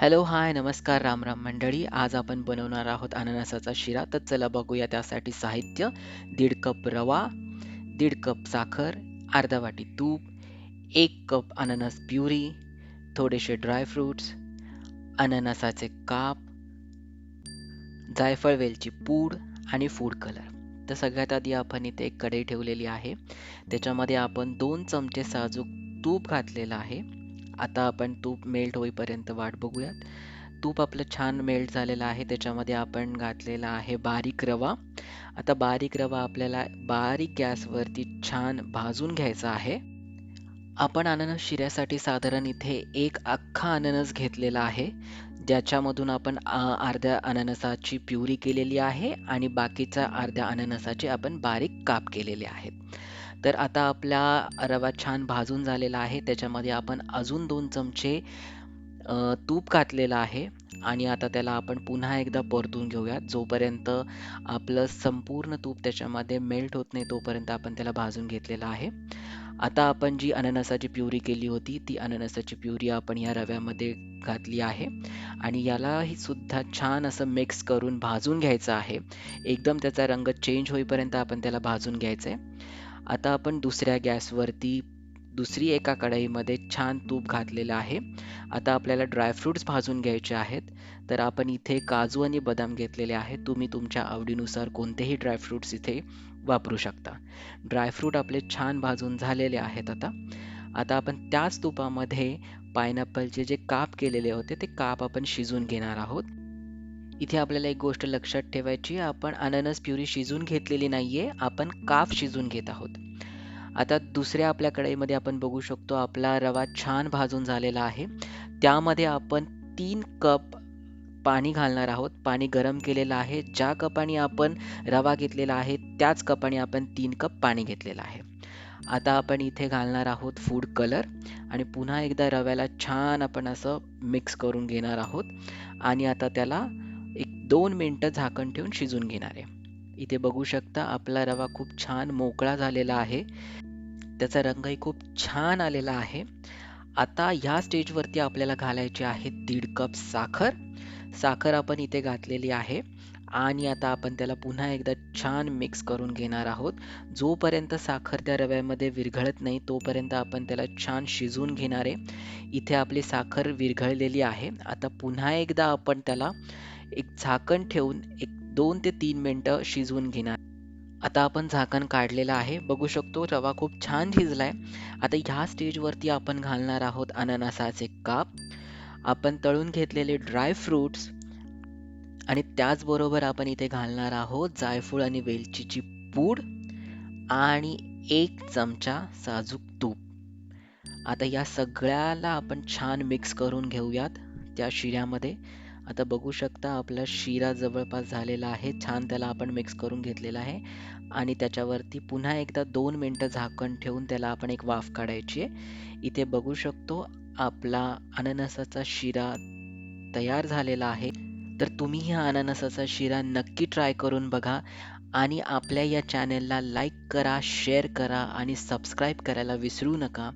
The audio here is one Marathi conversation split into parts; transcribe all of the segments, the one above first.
हॅलो, हाय, नमस्कार, राम राम मंडळी. आज आपण बनवणार आहोत अननसाचा शिरा. तर चला बघूया त्यासाठी साहित्य: दीड कप रवा, दीड कप साखर, अर्धा वाटी तूप, एक कप अननस प्युरी, थोडेसे ड्रायफ्रुट्स, अननसाचे काप, जायफळ वेलची पूड आणि फूड कलर. तर सगळ्यात आधी आपण इथे एक कढई ठेवलेली आहे. त्याच्यामध्ये आपण दोन चमचे साजूक तूप घातलेलं आहे. आता आपण तूप मेल्ट होईपर्यंत वाट बघूयात. तूप आपलं छान मेल्ट झालेलं आहे. त्याच्यामध्ये आपण घातलेला आहे बारीक रवा. आता बारीक रवा आपल्याला बारीक गॅसवरती छान भाजून घ्यायचा आहे. आपण अननस शिऱ्यासाठी साधारण इथे एक अख्खा अननस घेतलेला आहे. ज्याच्यामधून आपण अर्ध्या अननसाची प्युरी केलेली आहे आणि बाकीच्या अर्ध्या अननसाचे आपण बारीक काप केलेले आहेत. तर आता आपला रवा छान भाजून झालेला आहे. त्याच्यामध्ये आपण अजून दोन चमचे तूप घातलेलं आहे आणि आता त्याला आपण पुन्हा एकदा परतून घेऊयात. जोपर्यंत आपलं संपूर्ण तूप त्याच्यामध्ये मेल्ट होत नाही तोपर्यंत आपण त्याला भाजून घेतलेलं आहे. आता आपण जी अननसाची प्युरी केली होती ती अननसाची प्युरी आपण या रव्यामध्ये घातली आहे आणि यालाही सुद्धा छान असं मिक्स करून भाजून घ्यायचं आहे. एकदम त्याचा रंग चेंज होईपर्यंत आपण त्याला भाजून घ्यायचं आहे. आता आपण दुसऱ्या गॅसवरती दुसरी एका कढईमध्ये छान तूप घातलेलं आहे. आता आपल्याला ड्रायफ्रुट्स भाजून घ्यायचे आहेत. तर आपण इथे काजू आणि बदाम घेतलेले आहेत. तुम्ही तुमच्या आवडीनुसार कोणतेही ड्रायफ्रुट्स इथे वापरू शकता. ड्रायफ्रूट आपले छान भाजून झालेले आहेत आता. आता आपण त्याच तुपामध्ये पायनॅपलचे जे काप केलेले होते ते काप आपण शिजून घेणार आहोत. इथे आपल्याला एक गोष्ट लक्षात ठेवायची आपण अननस प्युरी शिजून घेतलेली नाही आहे आपण काफ शिजून घेत आहोत. आता दुसऱ्या आपल्या कढईमध्ये आपण बघू शकतो आपला रवा छान भाजून झालेला आहे. त्यामध्ये आपण तीन कप पाणी घालणार आहोत. पाणी गरम केलेलं आहे. ज्या कपाने आपण रवा घेतलेला आहे त्याच कपाने आपण तीन कप पाणी घेतलेलं आहे. आता आपण इथे घालणार आहोत फूड कलर आणि पुन्हा एकदा रव्याला छान आपण असं मिक्स करून घेणार आहोत. आणि आता त्याला एक दोन मिनटं झाकण ठेवून शिजून घेणार आहे. इथे बघू शकता आपला रवा खूप छान मोकळा झालेला आहे. त्याचा रंगही खूप छान आलेला आहे. आता ह्या स्टेजवरती आपल्याला घालायची आहे दीड कप साखर. साखर आपण इथे घातलेली आहे. आणि आता आपण त्याला पुन्हा एकदा छान मिक्स करून घेणार आहोत. जोपर्यंत साखर त्या रव्यामध्ये विरघळत नाही तोपर्यंत आपण त्याला छान शिजवून घेणार आहे. इथे आपली साखर विरघळलेली आहे. आता पुन्हा एकदा आपण त्याला एक झाकण ठेवून एक दोन ते तीन मिनटं शिजवून घेणार. आता आपण झाकण काढलेलं आहे. बघू शकतो रवा खूप छान शिजलाय. आता ह्या स्टेजवरती आपण घालणार आहोत अननसाचे काप. आपण तळून घेतलेले ड्राय फ्रूट्स आणि त्याचबरोबर आपण इथे घालणार आहोत जायफळ आणि वेलचीची पूड आणि एक चमचा साजूक तूप. आता या सगळ्याला आपण छान मिक्स करून घेऊयात त्या शिऱ्यामध्ये. आता बघू शकता आपला शिरा जवळपास झालेला आहे छान त्याला आपण मिक्स करून घेतलेला आहे. आणि त्याच्यावरती पुन्हा एकदा दोन मिनटं झाकण ठेवून त्याला आपण एक वाफ काढायची आहे. इथे बघू शकतो आपला अननसाचा शिरा तयार झालेला आहे. तर तुम्ही ह्या अननसाचा शिरा नक्की ट्राय करून बघा आणि आपल्या या चॅनेलला लाईक करा शेअर करा आणि सबस्क्राईब करायला विसरू नका.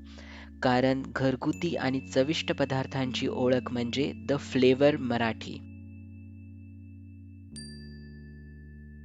कारण घरगुती आणि चविष्ट पदार्थांची ओळख म्हणजे द फ्लेवर मराठी.